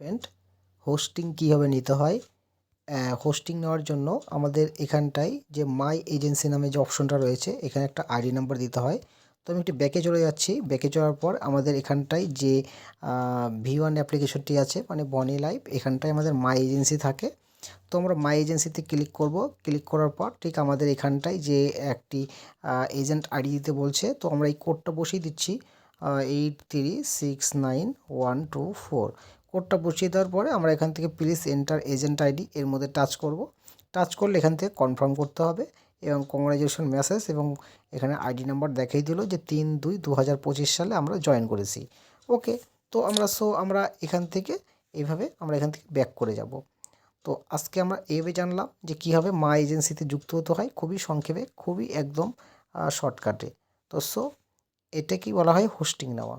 Friend hosting কীভাবে নিতে হয় হোস্টিং নেওয়ার জন্য আমাদের এখানটায় যে মাই এজেন্সি নামে যে অপশনটা রয়েছে, এখানে একটা আইডি নাম্বার দিতে হয়। তো আমি একটি ব্যাকে চলে যাচ্ছি। ব্যাকে যাওয়ার পর আমাদের এখানটায় যে ভি ওয়ান অ্যাপ্লিকেশনটি আছে মানে বনি লাইভ এখানটায় আমাদের মাই এজেন্সি থাকে। তো আমরা মাই এজেন্সিতে ক্লিক করব। ক্লিক করার পর ঠিক আমাদের এখানটায় যে একটি এজেন্ট আইডি দিতে বলছে, তো আমরা এই কোডটা বসিয়ে দিচ্ছি eight three six nine one two four কোডটা বসিয়ে দেওয়ার পরে আমরা এখান থেকে প্লিজ এন্টার এজেন্ট আইডি এর মধ্যে টাচ করব। টাচ করলে এখান থেকে কনফার্ম করতে হবে এবং কংগ্রাচুলেশন মেসেজ এবং এখানে আইডি নাম্বার দেখাই দিল যে তিন দুই দু হাজার সালে আমরা জয়েন করেছি। ওকে তো আমরা সো আমরা এখান থেকে এইভাবে আমরা এখান থেকে ব্যাক করে যাব। তো আজকে আমরা এইভাবে জানলাম যে কীভাবে মা এজেন্সিতে যুক্ত হতে হয়, খুবই সংক্ষেপে, খুবই একদম শর্টকাটে তো সো এটা কি বলা হয় হোস্টিং নেওয়া।